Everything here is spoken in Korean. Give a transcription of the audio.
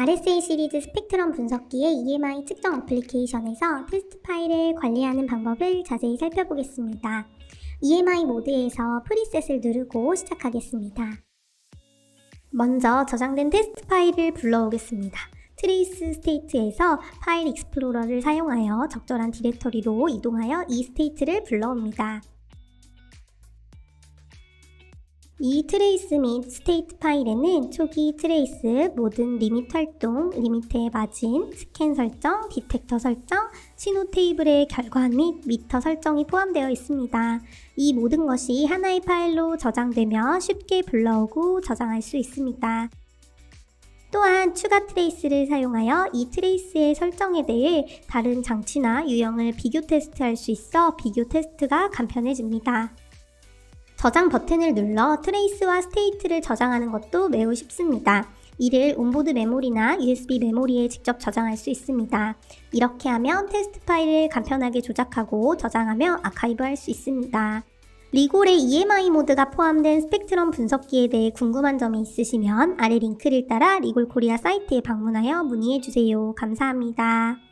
RSA 시리즈 스펙트럼 분석기의 EMI 측정 어플리케이션에서 테스트 파일을 관리하는 방법을 자세히 살펴보겠습니다. EMI 모드에서 프리셋을 누르고 시작하겠습니다. 먼저 저장된 테스트 파일을 불러오겠습니다. 트레이스 스테이트에서 파일 익스플로러를 사용하여 적절한 디렉터리로 이동하여 이 스테이트를 불러옵니다. 이 트레이스 및 스테이트 파일에는 초기 트레이스, 모든 리밋 활동, 리미트의 마진, 스캔 설정, 디텍터 설정, 신호 테이블의 결과 및 미터 설정이 포함되어 있습니다. 이 모든 것이 하나의 파일로 저장되며 쉽게 불러오고 저장할 수 있습니다. 또한 추가 트레이스를 사용하여 이 트레이스의 설정에 대해 다른 장치나 유형을 비교 테스트할 수 있어 비교 테스트가 간편해집니다. 저장 버튼을 눌러 트레이스와 스테이트를 저장하는 것도 매우 쉽습니다. 이를 온보드 메모리나 USB 메모리에 직접 저장할 수 있습니다. 이렇게 하면 테스트 파일을 간편하게 조작하고 저장하며 아카이브할 수 있습니다. 리골의 EMI 모드가 포함된 스펙트럼 분석기에 대해 궁금한 점이 있으시면 아래 링크를 따라 리골 코리아 사이트에 방문하여 문의해 주세요. 감사합니다.